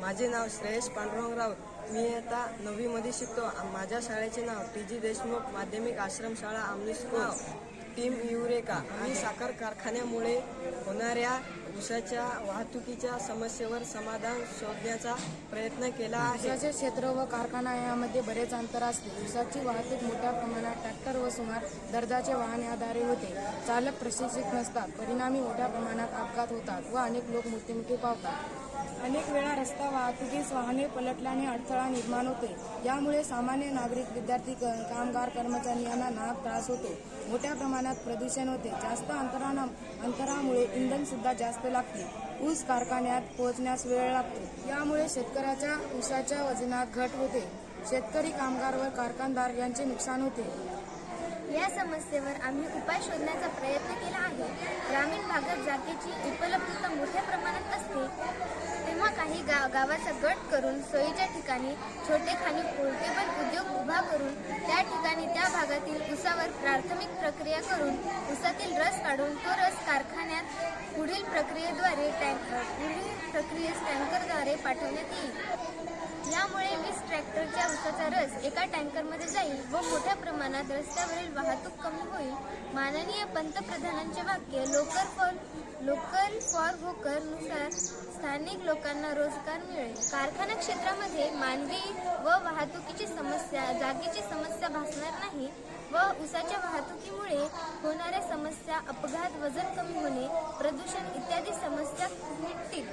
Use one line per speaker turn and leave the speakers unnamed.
माझे नाव श्रेयश पांडुरंग राऊत. मी आता नववीमध्ये शिकतो. माझ्या शाळेचे नाव टी जी देशमुख माध्यमिक आश्रमशाळा आमली स्कूल टीम युरेका आणि साखर कारखान्यामुळे होणाऱ्या उसाच्या वाहतुकीच्या समस्येवर समाधान शोधण्याचा प्रयत्न केला आहे.
उसाचे क्षेत्र व कारखाना यामध्ये बरेच अंतर असते. उसाची वाहतूक मोठ्या प्रमाणात ट्रॅक्टर व सुमार दर्जाचे वाहन याद्वारे होते. चालक प्रशिक्षित नसतात. परिणामी मोठ्या प्रमाणात अपघात होतात व अनेक लोक मृत्यूमुखी पावतात. अनेक वेळा रस्ता वाहतुकीस वाहने पलटल्याने अडथळा निर्माण होते. यामुळे सामान्य नागरिक विद्यार्थी क- कामगार कर्मचारी यांना नाहक त्रास होतो. मोठ्या प्रमाणात प्रदूषण होते. जास्त अंतराना अंतरामुळे इंधन सुद्धा जास्त लागते. ऊस कारखान्यात पोहोचण्यास वेळ लागतो. यामुळे शेतकऱ्याच्या ऊसाच्या वजनात घट होते. शेतकरी कामगार व कारखानदार यांचे नुकसान होते.
या समस्येवर आम्ही उपाय शोधण्याचा प्रयत्न केला आहे. ग्रामीण भागात जागेची उपलब्धता मोठ्या प्रमाणात असते. तेव्हा काही गा गावाचा गट करून सोयीच्या ठिकाणी छोटे खाणी पोर्टेबल उद्योग उभा करून त्या ठिकाणी त्या भागातील उसावर प्राथमिक प्रक्रिया करून उसातील रस काढून तो रस कारखान्यात पुढील प्रक्रियेद्वारे टँक पुढील प्रक्रियेस टँकरद्वारे पाठवण्यात येईल. यामुळे वीस ट्रॅक्टरच्या ऊसाचा रस एका टँकरमध्ये जाईल व मोठ्या प्रमाणात रस्त्यावरील वाहतूक कमी होईल. माननीय पंतप्रधानांचे वाक्य लोकल फॉर लोकल फॉर व्होकरनुसार स्थानिक लोकांना रोजगार मिळेल. कारखाना क्षेत्रामध्ये मानवी व जागेची समस्या भासणार नाही व उसाच्या वाहतुकीमुळे होणाऱ्या समस्या अपघात वजन कमी होणे प्रदूषण इत्यादी समस्या मिटतील.